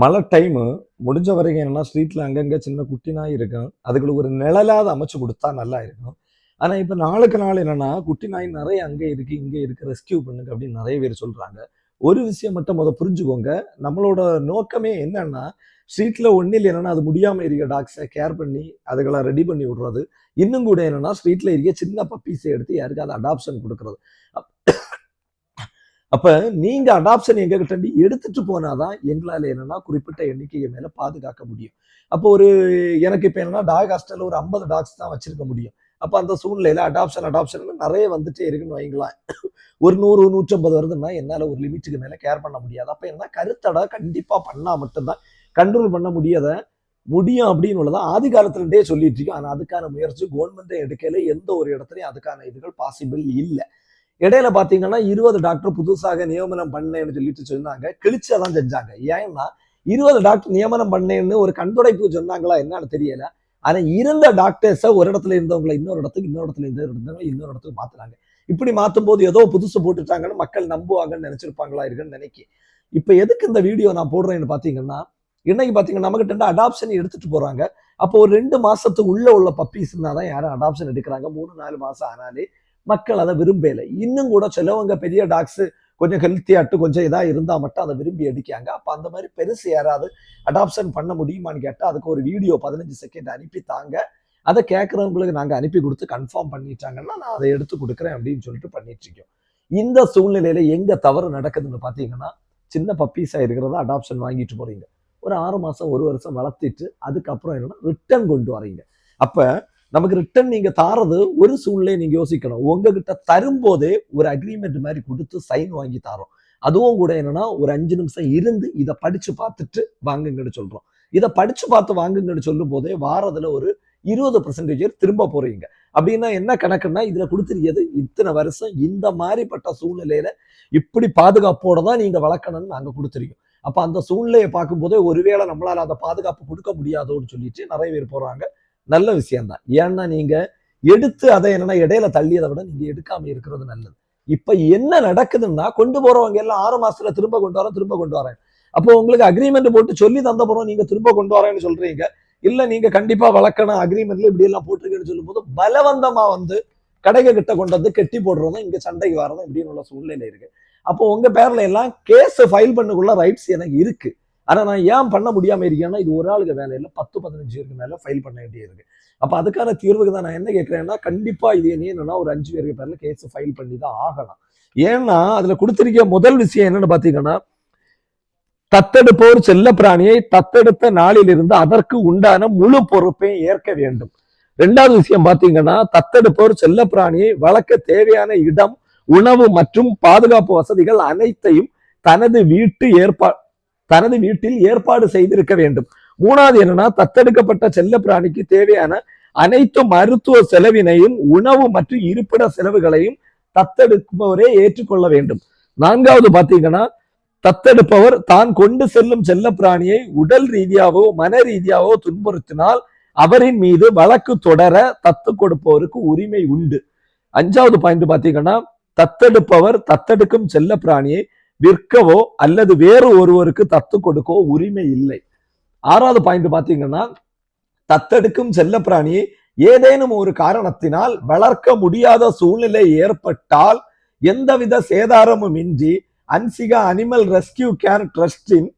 மழை டைமு முடிஞ்ச வரைக்கும் என்னன்னா ஸ்ட்ரீட்ல அங்கங்கே சின்ன குட்டி நாய் இருக்கும். அதுகளுக்கு ஒரு நிழலாவது அமைச்சு கொடுத்தா நல்லா இருக்கும். ஆனால் இப்போ நாளுக்கு நாள் என்னன்னா குட்டி நாய் நிறைய அங்கே இருக்கு இங்கே இருக்கு ரெஸ்கியூ பண்ணுங்க அப்படின்னு நிறைய பேர் சொல்றாங்க. ஒரு விஷயம் மட்டும் முத புரிஞ்சுக்கோங்க. நம்மளோட நோக்கமே என்னன்னா ஸ்ட்ரீட்ல ஒன்றில் என்னன்னா அது முடியாம இருக்க டாக்ஸை கேர் பண்ணி அதுகளை ரெடி பண்ணி விடுறது. இன்னும் கூட என்னன்னா ஸ்ட்ரீட்ல இருக்க சின்ன பப்பீஸை எடுத்து யாருக்காவது அடாப்ஷன் கொடுக்கறது. அப்போ நீங்கள் அடாப்ஷன் எங்ககிட்ட எடுத்துட்டு போனாதான் எங்களால் என்னன்னா குறிப்பிட்ட எண்ணிக்கையை மேலே பாதுகாக்க முடியும். அப்போ ஒரு எனக்கு இப்போ என்னன்னா டாக் ஹாஸ்டலில் ஒரு ஐம்பது டாக்ஸ் தான் வச்சிருக்க முடியும். அப்போ அந்த சூழ்நிலையில் அடாப்ஷன் அடாப்ஷன் நிறைய வந்துட்டே இருக்குன்னு வைங்களேன். ஒரு நூறு நூற்றம்பது வருதுன்னா என்னால் ஒரு லிமிட்டுக்கு மேலே கேர் பண்ண முடியாது. அப்போ என்ன? கருத்தடை கண்டிப்பாக பண்ணால் மட்டும்தான். கண்ட்ரோல் பண்ண முடியாத முடியும் அப்படின்னு உள்ளதான் ஆதி காலத்துலேருந்தே சொல்லிட்டு இருக்கோம் ஆனால் அதுக்கான முயற்சி கவர்மெண்ட்டை எடுக்கல. எந்த ஒரு இடத்துலையும் அதுக்கான இதுகள் பாசிபிள் இல்லை. இடையில பாத்தீங்கன்னா இருபது டாக்டர் புதுசாக நியமனம் பண்ணேன்னு சொல்லிட்டு சொன்னாங்க. கிழிச்சதான் செஞ்சாங்க. ஏன்னா இருபது டாக்டர் நியமனம் பண்ணேன்னு ஒரு கண்துடைப்பு சொன்னாங்களா என்னன்னு தெரியல. ஆனா இருந்த டாக்டர்ஸை ஒரு இடத்துல இருந்தவங்களை இன்னொரு இடத்துக்கு இன்னொரு இடத்துல இருந்து இருந்தவங்களை இன்னொரு இடத்துக்கு மாத்துறாங்க இப்படி மாத்தும் போது ஏதோ புதுசு போட்டுட்டாங்கன்னு மக்கள் நம்புவாங்கன்னு நினைச்சிருப்பாங்களா இருக்குன்னு நினைக்கி. இப்ப எதுக்கு இந்த வீடியோ நான் போடுறேன்னு பாத்தீங்கன்னா இன்னைக்கு பாத்தீங்கன்னா நமக்கு ரெண்டு அடாப்ஷன் எடுத்துட்டு போறாங்க. அப்போ ஒரு ரெண்டு மாசத்துக்கு உள்ள உள்ள பப்பீஸ்னா தான் யாரும் அடாப்ஷன் எடுக்கிறாங்க. மூணு நாலு மாசம் ஆனாலே மக்கள் அதை விரும்பலை இன்னும் கூட சிலவங்க பெரிய டாக்ஸ் கொஞ்சம் ஹெல்த்தியாட்டு கொஞ்சம் இதாக இருந்தால் மட்டும் அதை விரும்பி அடிக்காங்க அப்போ அந்த மாதிரி பெருசு யாராவது அடாப்ஷன் பண்ண முடியுமான்னு கேட்டால் அதுக்கு ஒரு வீடியோ பதினஞ்சு செகண்ட் அனுப்பி தாங்க. அதை கேட்குறவங்களுக்கு நாங்கள் அனுப்பி கொடுத்து கன்ஃபார்ம் பண்ணிட்டாங்கன்னா நான் அதை எடுத்து கொடுக்குறேன் அப்படின்னு சொல்லிட்டு பண்ணிட்டு இருக்கோம். இந்த சூழ்நிலையில எங்கே தவறு நடக்குதுன்னு பார்த்தீங்கன்னா சின்ன பப்பீஸாக இருக்கிறத அடாப்ஷன் வாங்கிட்டு போகிறீங்க ஒரு ஆறு மாதம் ஒரு வருஷம் வளர்த்திட்டு அதுக்கப்புறம் என்னன்னா ரிட்டர்ன் கொண்டு வரீங்க அப்போ நமக்கு ரிட்டர்ன் நீங்க தாரது ஒரு சூழ்நிலையை நீங்க யோசிக்கணும். உங்ககிட்ட தரும்போதே ஒரு அக்ரிமெண்ட் மாதிரி கொடுத்து சைன் வாங்கி தரோம். அதுவும் கூட என்னன்னா ஒரு அஞ்சு நிமிஷம் இருந்து இதை படிச்சு பார்த்துட்டு வாங்குங்கன்னு சொல்றோம். இதை படிச்சு பார்த்து வாங்குங்கன்னு சொல்லும் போதே வாரத்துல ஒரு இருபது பர்சன்டேஜ் திரும்ப போறீங்க. அப்படின்னா என்ன கணக்குன்னா இதுல கொடுத்துருக்கிறது இத்தனை வருஷம் இந்த மாதிரிப்பட்ட சூழ்நிலையில இப்படி பாதுகாப்போட தான் நீங்க வளர்க்கணும்னு நாங்க கொடுத்துருக்கோம். அப்ப அந்த சூழ்நிலையை பார்க்கும்போதே ஒருவேளை நம்மளால அந்த பாதுகாப்பு கொடுக்க முடியாதோன்னு சொல்லிட்டு நிறைய பேர் போறாங்க. நல்ல விஷயம்தான். ஏன்னா நீங்க எடுத்து அதை என்னன்னா இடையில தள்ளியதை விட நீங்க எடுக்காம இருக்கிறது நல்லது. இப்ப என்ன நடக்குதுன்னா கொண்டு போறவங்க எல்லாம் ஆறு மாசத்துல திரும்ப கொண்டு வரேன் திரும்ப கொண்டு வரேன். அப்போ உங்களுக்கு அக்ரிமெண்ட் போட்டு சொல்லி தந்த போறோம் நீங்க திரும்ப கொண்டு வரேன்னு சொல்றீங்க. இல்ல நீங்க கண்டிப்பா வளர்க்கணும் அக்ரிமெண்ட்ல இப்படி எல்லாம் போட்டிருக்கேன்னு சொல்லும் போது பலவந்தமா வந்து கடைக கிட்ட கொண்டு வந்து கெட்டி போடுறதும் இங்க சண்டைக்கு வரதும் இப்படின்னு உள்ள சூழ்நிலை இருக்கு. அப்போ உங்க பேர்ல எல்லாம் கேஸ் ஃபைல் பண்ணக்குள்ள ரைட்ஸ் எனக்கு இருக்கு. ஆனால் நான் ஏன் பண்ண முடியாமல் இருக்கேன்னா இது ஒரு ஆளுக்கு வேலை இல்லை. பத்து பதினஞ்சு பேருக்கு மேலே ஃபைல் பண்ண வேண்டியது இருக்கு. அப்போ அதுக்கான தீர்வுக்கு தான் நான் என்ன கேட்குறேன்னா கண்டிப்பாக இது என்னன்னா ஒரு அஞ்சு பேருக்கு பேரில் கேஸ் ஃபைல் பண்ணி தான் ஆகலாம் ஏன்னா அதில் கொடுத்துருக்க முதல் விஷயம் என்னன்னு பார்த்தீங்கன்னா தத்தெடுப்போர் செல்ல பிராணியை தத்தெடுத்த நாளிலிருந்து அதற்கு உண்டான முழு பொறுப்பை ஏற்க வேண்டும். ரெண்டாவது விஷயம் பார்த்தீங்கன்னா தத்தெடுப்போர் செல்ல பிராணியை வளர்க்க தேவையான இடம் உணவு மற்றும் பாதுகாப்பு வசதிகள் அனைத்தையும் தனது வீட்டு ஏற்பா தனது வீட்டில் ஏற்பாடு செய்திருக்க வேண்டும். மூணாவது என்னன்னா தத்தெடுக்கப்பட்ட செல்ல பிராணிக்கு தேவையான அனைத்து மருத்துவ செலவினையும் உணவு மற்றும் இருப்பிட செலவுகளையும் தத்தெடுப்பவரே ஏற்றுக்கொள்ள வேண்டும். நான்காவது பாத்தீங்கன்னா தத்தெடுப்பவர் தான் கொண்டு செல்லும் செல்ல பிராணியை உடல் ரீதியாவோ மன ரீதியாவோ துன்புறுத்தினால் அவரின் மீது வழக்கு தொடர தத்து கொடுப்பவருக்கு உரிமை உண்டு. அஞ்சாவது பாயிண்ட் பாத்தீங்கன்னா தத்தெடுப்பவர் தத்தெடுக்கும் செல்ல பிராணியை விற்கவோ அல்லது வேறு ஒருவருக்கு தத்து கொடுக்கவோ உரிமை இல்லை. ஆறாவது பாயிண்ட் பார்த்தீங்கன்னா தத்தெடுக்கும் செல்ல பிராணியை ஏதேனும் ஒரு காரணத்தினால் வளர்க்க முடியாத சூழ்நிலை ஏற்பட்டால் எந்தவித சேதாரமும் இன்றி அன்சிகா அனிமல் ரெஸ்கியூ கேர் ட்ரஸ்டின்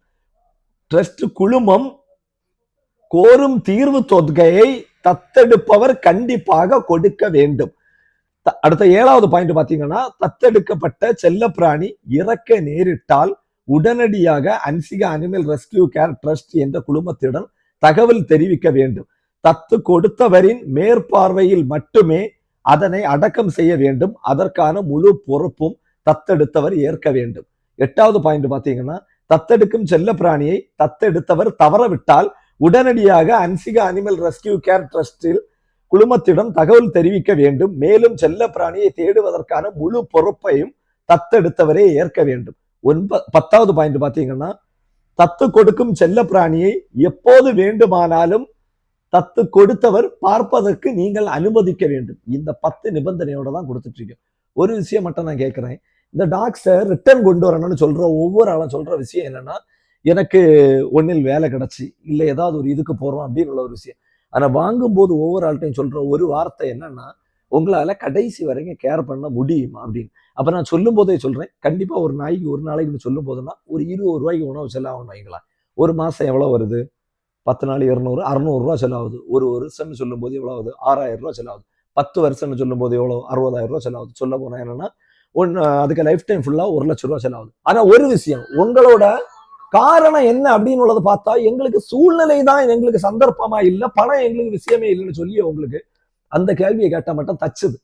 ட்ரஸ்ட் குழுமம் கோரும் தீர்வு தொகையை தத்தெடுப்பவர் கண்டிப்பாக கொடுக்க வேண்டும். அடுத்த ஏழாவது பாயிண்ட் பாத்தீங்கன்னா தத்தெடுக்கப்பட்ட செல்லப்பிராணி இறக்க நேரிட்டால் உடனடியாக Anshika animal rescue care trust என்ற குழுமத்திடம் தகவல் தெரிவிக்க வேண்டும். தத்து கொடுத்தவரின் மேற்பார்வையில் மட்டுமே அதனை அடக்கம் செய்ய வேண்டும். அதற்கான முழு பொறுப்பும் தத்தெடுத்தவர் ஏற்க வேண்டும். எட்டாவது பாயிண்ட் பாத்தீங்கன்னா தத்தெடுக்கும் செல்ல பிராணியை தத்தெடுத்தவர் தவறவிட்டால் உடனடியாக அன்சிகா அனிமல் ரெஸ்கியூ கேர் ட்ரஸ்டில் குழுமத்திடம் தகவல் தெரிவிக்க வேண்டும். மேலும் செல்ல பிராணியை தேடுவதற்கான முழு பொறுப்பையும் தத்தெடுத்தவரே ஏற்க வேண்டும். ஒன்ப பத்தாவது பாயிண்ட் பாத்தீங்கன்னா தத்து கொடுக்கும் செல்ல பிராணியை எப்போது வேண்டுமானாலும் தத்து கொடுத்தவர் பார்ப்பதற்கு நீங்கள் அனுமதிக்க வேண்டும். இந்த பத்து நிபந்தனையோட தான் கொடுத்துட்டு இருக்கோம் ஒரு விஷயம் மட்டும் நான் கேட்குறேன். இந்த டாக்ஸை ரிட்டர்ன் கொண்டு வரணும்னு சொல்கிற ஒவ்வொரு ஆளும் சொல்ற விஷயம் என்னன்னா எனக்கு ஒன்னில் வேலை கிடச்சி இல்லை ஏதாவது ஒரு இதுக்கு போகிறோம் அப்படின்னு உள்ள ஒரு விஷயம். ஆனால் வாங்கும்போது ஒவ்வொரு ஆள்கிட்டையும் சொல்கிற ஒரு வார்த்தை என்னன்னா உங்களால் கடைசி வரைக்கும் கேர் பண்ண முடியுமா? அப்படின்னு. அப்போ நான் சொல்லும் போதே சொல்கிறேன் கண்டிப்பாக ஒரு நாய்க்கு ஒரு நாளைக்கு சொல்லும் போதுன்னா ஒரு இருபது ரூபாய்க்கு உணவு செலவாகும் வைங்களா ஒரு மாதம் எவ்வளோ வருது? பத்து நாள் இரநூறு அறநூறுரூவா செலவாகுது ஒரு வருஷம்னு சொல்லும்போது எவ்வளோ ஆகுது? ஆறாயிரம் ரூபா செலவாகுது பத்து வருஷம்னு சொல்லும்போது எவ்வளோ அறுபதாயிரம் ரூபா செலவாகுது சொல்ல போனால் என்னென்னா ஒன்று அதுக்கு லைஃப் டைம் ஃபுல்லாக ஒரு லட்ச ரூபா செலவாகுது ஆனால் ஒரு விஷயம் உங்களோட காரணம் என்ன அப்படின்னு உள்ளதை பார்த்தா எங்களுக்கு சூழ்நிலை தான் எங்களுக்கு சந்தர்ப்பமா இல்ல பணம் எங்களுக்கு விஷயமே இல்லைன்னு சொல்லி உங்களுக்கு அந்த கேள்வியை கேட்டா மட்டும் தச்சுது.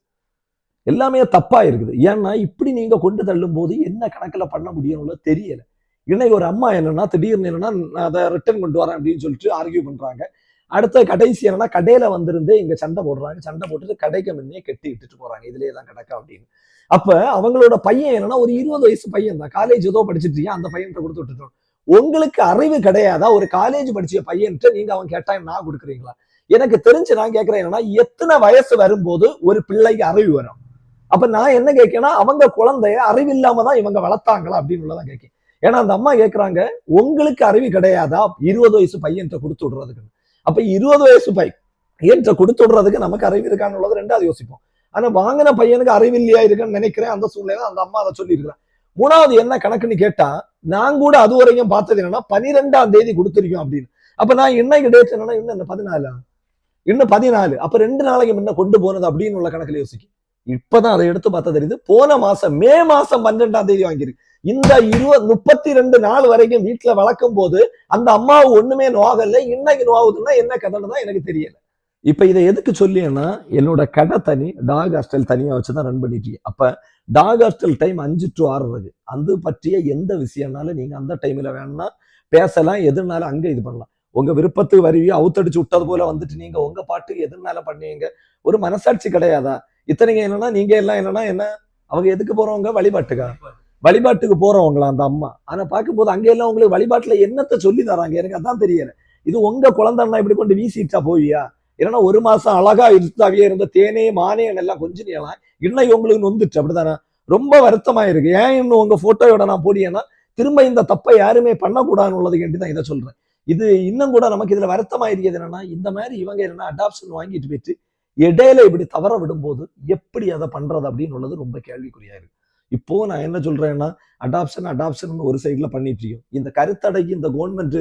எல்லாமே தப்பா இருக்குது. ஏன்னா இப்படி நீங்க கொண்டு தள்ளும் போது என்ன கணக்குல பண்ண முடியும்னு தெரியல. இன்னைக்கு ஒரு அம்மா என்னன்னா திடீர்னு என்னன்னா நான் அதை ரிட்டர்ன் கொண்டு வரேன் அப்படின்னு சொல்லிட்டு ஆர்கியூ பண்றாங்க. அடுத்த கடைசி என்னன்னா கடையில வந்திருந்து இங்க சண்டை போடுறாங்க. சண்டை போட்டுட்டு கடைக்கு முன்னே கட்டி விட்டுட்டு போறாங்க. இதுலயே தான் கிடக்கா அப்படின்னு. அப்ப அவங்களோட பையன் என்னன்னா ஒரு இருபது வயசு பையன் தான். காலேஜ் ஏதோ படிச்சுட்டு இருக்கீங்க அந்த பையன்கிட்ட கொடுத்து விட்டுட்டோம். உங்களுக்கு அறிவு கிடையாதா? ஒரு காலேஜ் படிச்ச பையன்ட்டு நீங்க அவன் கேட்டா நான் கொடுக்குறீங்களா? எனக்கு தெரிஞ்சு நான் கேட்கிறேன் என்னன்னா எத்தனை வயசு வரும்போது ஒரு பிள்ளைக்கு அறிவு வரும்? அப்ப நான் என்ன கேட்கேன்னா அவங்க குழந்தைய அறிவு இல்லாம தான் இவங்க வளர்த்தாங்களா அப்படின்னு உள்ளதான் கேட்கேன் ஏன்னா அந்த அம்மா கேட்கறாங்க உங்களுக்கு அறிவு கிடையாதா? இருபது வயசு பையன்கிட்ட கொடுத்து விடுறதுக்கு அப்ப இருபது வயசு பையன்கிட்ட கொடுத்து விடுறதுக்கு நமக்கு அறிவு இருக்கான்னு உள்ளது ரெண்டாவது யோசிப்போம். ஆனா வாங்கின பையனுக்கு அறிவு இல்லையா இருக்குன்னு நினைக்கிறேன். அந்த சூழ்நிலை அந்த அம்மா அதை சொல்லியிருக்கிறேன் மூணாவது என்ன கணக்குன்னு கேட்டா நான் கூட அது வரைக்கும் பார்த்தது என்னன்னா பனிரெண்டாம் தேதி கொடுத்துருக்கோம் அப்படின்னு. அப்ப நான் இன்னைக்கு டேட் என்னன்னா இன்னும் என்ன பதினாலா. இன்னும் பதினாலு. அப்ப ரெண்டு நாளைக்கு முன்ன கொண்டு போனது அப்படின்னு உள்ள கணக்குல யோசிக்கும் இப்பதான் அதை எடுத்து பார்த்தா தெரியுது. போன மாசம் மே மாசம் பன்னிரெண்டாம் தேதி வாங்கியிருக்கு. இந்த இருபது முப்பத்தி ரெண்டு நாள் வரைக்கும் வீட்டுல வளர்க்கும் போது அந்த அம்மாவு ஒண்ணுமே நோகல. இன்னைக்கு நோகுதுன்னா என்ன கதைன்னு தான் எனக்கு தெரியல. இப்போ இதை எதுக்கு சொல்லியேன்னா என்னோட கடை தனி டாக் ஹாஸ்டல் தனியாக வச்சு தான் ரன் பண்ணிட்டு அப்போ டாக் ஹாஸ்டல் டைம் அஞ்சு டு ஆறு இருக்கு. அது பற்றிய எந்த விஷயம்னாலும் நீங்கள் அந்த டைமில் வேணும்னா பேசலாம் எதுனாலும் அங்கே இது பண்ணலாம். உங்க விருப்பத்துக்கு வருவியோ அவுத்தடிச்சு விட்டது போல வந்துட்டு நீங்கள் உங்க பாட்டுக்கு எதுனால பண்ணுவீங்க? ஒரு மனசாட்சி கிடையாதா? இத்தனைங்க என்னன்னா நீங்க எல்லாம் என்னன்னா என்ன? அவங்க எதுக்கு போகிறவங்க வழிபாட்டுக்கா? வழிபாட்டுக்கு போகிறவங்களா அந்த அம்மா. ஆனால் பார்க்கும்போது அங்கே எல்லாம் உங்களுக்கு வழிபாட்டில் என்னத்தை சொல்லி தராங்க? எனக்கு அதான் தெரியல. இது உங்க குழந்தைன்னா இப்படி கொண்டு வீசிட்டா போவியா? ஏன்னா ஒரு மாசம் அழகா இருந்தாவே இருந்த தேனே மானே எல்லாம் கொஞ்சம் நீலாம் இன்னும் இவங்களுக்கு நொந்துட்டு அப்படிதானே? ரொம்ப வருத்தமா இருக்கு ஏன் இன்னும் உங்க போட்டோயோட நான் போடியேன்னா திரும்ப இந்த தப்பை யாருமே பண்ணக்கூடாதுன்னு உள்ளதுக்கு தான் இதை சொல்றேன். இது இன்னும் கூட நமக்கு இதுல வருத்தமா இருக்கிறது என்னன்னா இந்த மாதிரி இவங்க என்னன்னா அடாப்ஷன் வாங்கிட்டு போயிட்டு இடையில இப்படி தவற விடும்போது எப்படி அதை பண்றது அப்படின்னு உள்ளது ரொம்ப கேள்விக்குறியா இருக்கு. இப்போ நான் என்ன சொல்றேன்னா அடாப்ஷன் அடாப்ஷன் ஒரு சைட்ல பண்ணிட்டு இருக்கோம். இந்த கருத்தடைக்கு இந்த கவர்மெண்ட்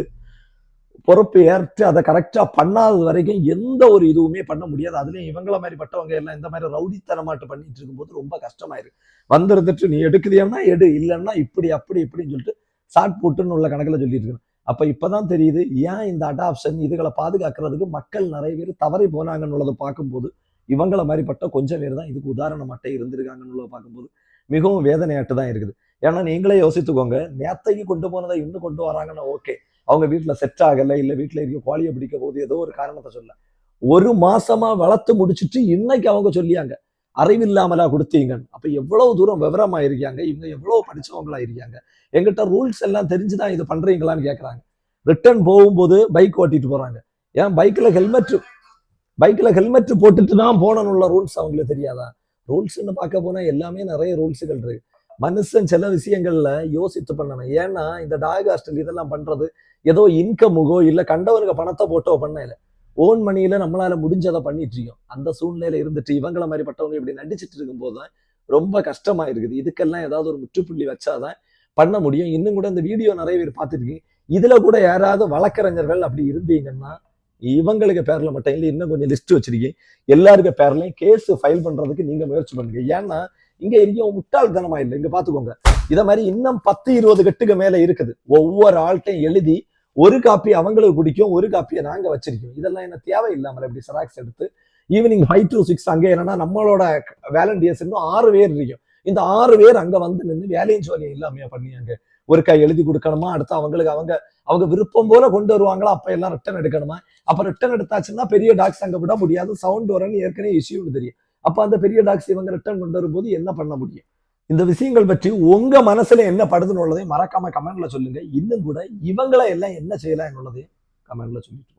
பொறுப்பு ஏற்று அதை கரெக்டாக பண்ணாதது வரைக்கும் எந்த ஒரு இதுவுமே பண்ண முடியாது. அதுலேயும் இவங்கள மாதிரி பட்டவங்க எல்லாம் இந்த மாதிரி ரவுடித்தனமாட்டு பண்ணிட்டு இருக்கும்போது ரொம்ப கஷ்டமாயிருக்கு. வந்துருந்துட்டு நீ எடுக்குதியன்னா எடு இல்லைன்னா இப்படி அப்படி இப்படின்னு சொல்லிட்டு சாட் புட்டுன்னு உள்ள கணக்கில் சொல்லிட்டு இருக்கேன் அப்போ இப்போதான் தெரியுது ஏன் இந்த அடாப்ஷன் இதுகளை பாதுகாக்கிறதுக்கு மக்கள் நிறைய பேர் தவறி போனாங்கன்னு பார்க்கும்போது இவங்கள மாதிரிப்பட்ட கொஞ்சம் பேர் தான் இதுக்கு உதாரணமாட்டே இருந்திருக்காங்கன்னு பார்க்கும்போது மிகவும் வேதனையாட்டு தான் இருக்குது. ஏன்னா நீங்களே யோசித்துக்கோங்க நேத்தைக்கு கொண்டு போனதை இன்னும் கொண்டு வராங்கன்னா ஓகே அவங்க வீட்டுல செட் ஆகலை இல்ல வீட்டுல இருக்க குவாலியை பிடிக்க போது ஏதோ ஒரு காரணத்தை சொல்ல. ஒரு மாசமா வளர்த்து முடிச்சிட்டு இன்னைக்கு அவங்க சொல்லியாங்க அறிவில்லாமலா கொடுத்தீங்க அப்ப எவ்வளவு தூரம் விவரமா இருக்காங்க இவங்க எவ்வளவு படிச்சவங்களா இருக்காங்க எங்கிட்ட ரூல்ஸ் எல்லாம் தெரிஞ்சுதான் இது பண்றீங்களான்னு கேட்கறாங்க ரிட்டர்ன் போகும்போது பைக் ஓட்டிட்டு போறாங்க. ஏன்? பைக்ல ஹெல்மெட் பைக்ல ஹெல்மெட் போட்டுட்டு தான் போனணும் உள்ள ரூல்ஸ் அவங்களுக்கு தெரியாதா? ரூல்ஸ்ன்னு பார்க்க போனா எல்லாமே நிறைய ரூல்ஸுகள் இருக்கு. மனுஷன் சில விஷயங்கள்ல யோசித்து பண்ணணும். ஏன்னா இந்த டாக் இதெல்லாம் பண்றது ஏதோ இன்கமுகோ இல்லை கண்டவனுக்கு பணத்தை போட்டோ பண்ணல. ஓன் மணியில நம்மளால முடிஞ்சதை பண்ணிட்டு இருக்கோம். அந்த சூழ்நிலையில இருந்துட்டு இவங்கள மாதிரி பட்டவங்க இப்படி நடிச்சிட்டு இருக்கும்போது தான் ரொம்ப கஷ்டமா இருக்குது இதுக்கெல்லாம் ஏதாவது ஒரு முற்றுப்புள்ளி வச்சாதான் பண்ண முடியும். இன்னும் கூட இந்த வீடியோ நிறைய பேர் பார்த்துருக்கீங்க. இதுல கூட யாராவது வழக்கறிஞர்கள் அப்படி இருந்தீங்கன்னா இவங்களுக்கு பேர்ல மட்டும் இல்லை இன்னும் கொஞ்சம் லிஸ்ட் வச்சிருக்கீங்க எல்லாருக்கும் பேர்லையும் கேஸ் ஃபைல் பண்றதுக்கு நீங்க முயற்சி பண்ணுங்க. ஏன்னா இங்க இருக்க முட்டாள்தனமா இல்லை. இங்க பாத்துக்கோங்க இதை மாதிரி இன்னும் பத்து இருபது கட்டுக்கு மேல இருக்குது. ஒவ்வொரு ஆள்கிட்டையும் எழுதி ஒரு காப்பி அவங்களுக்கு பிடிக்கும் ஒரு காப்பியை நாங்கள் வச்சிருக்கோம். இதெல்லாம் என்ன தேவையில்லாமல் இப்படி செராக்ஸ் எடுத்து ஈவினிங் ஃபைவ் டு சிக்ஸ் அங்கே என்னன்னா நம்மளோட வேலண்டியர்ஸ் இன்னும் ஆறு பேர் இருக்கும். இந்த ஆறு பேர் அங்கே வந்து நின்று வேலையும் சோழியம் இல்லாமையா பண்ணியாங்க ஒரு கை எழுதி கொடுக்கணுமா? அடுத்து அவங்களுக்கு அவங்க அவங்க விருப்பம் போல கொண்டு வருவாங்களா? அப்ப எல்லாம் ரிட்டர்ன் எடுக்கணுமா? அப்ப ரிட்டர்ன் எடுத்தாச்சுன்னா பெரிய டாக்ஸ் அங்க விட முடியாது. சவுண்ட் வரன்னு ஏற்கனவே இஷ்யூன்னு தெரியும். அப்ப அந்த பெரிய டாக்ஸ் இவங்க ரிட்டர்ன் கொண்டு வரும்போது என்ன பண்ண முடியும்? இந்த விஷயங்கள் பற்றி உங்க மனசுல என்ன படுதுன்னு உள்ளதையும் மறக்காம கமெண்ட்ல சொல்லுங்க. இன்னும் கூட இவங்களை எல்லாம் என்ன செய்யலாம் என்னுள்ளதையும் கமெண்ட்ல சொல்லிட்டு